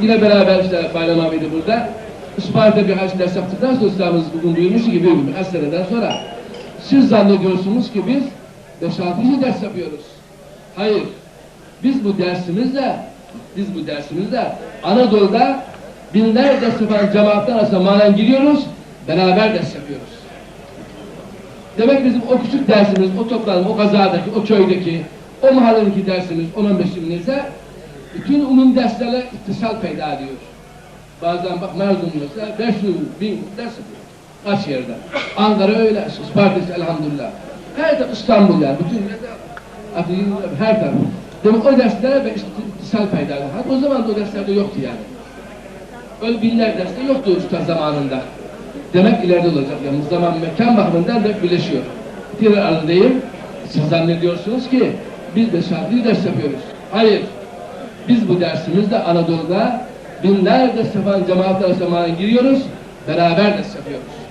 Yine beraber işte Bayram abiydi burada. Isparta birkaç ders yaptıktan sonra ustamız bugün duyurmuş ki bir birkaç seneden sonra siz zannediyorsunuz ki biz 5-6. ders yapıyoruz. Hayır. Biz bu dersimizle biz bu dersimizle Anadolu'da binlerce sefer cemaatler arasında manen giriyoruz, beraber ders yapıyoruz. Demek bizim o küçük dersimiz, o toplanma, o kazadaki, o köydeki, o mahalledeki dersimiz 10-15 binlerce bütün umum derslerle ittisal peyda ediyor. Bazen bak Merzun mesela 500 bin ders yapıyor. Kaç yerde. Ankara öyle, Isparta elhamdülillah. Her taraf İstanbul yani, bütün yerde, her taraf. Demek o derslere ve ittisal peyda ediyor. O zaman da o derslerde yoktu yani. Öyle binler derste yoktu usta zamanında. Demek ileride olacak. Yani zaman mekan bakımından da birleşiyor. Bir aradayım. Siz zannediyorsunuz ki biz de şartlı ders yapıyoruz. Hayır. Biz bu dersimizde Anadolu'da binlerce sefer cemaatler arasında giriyoruz. Beraber ders yapıyoruz.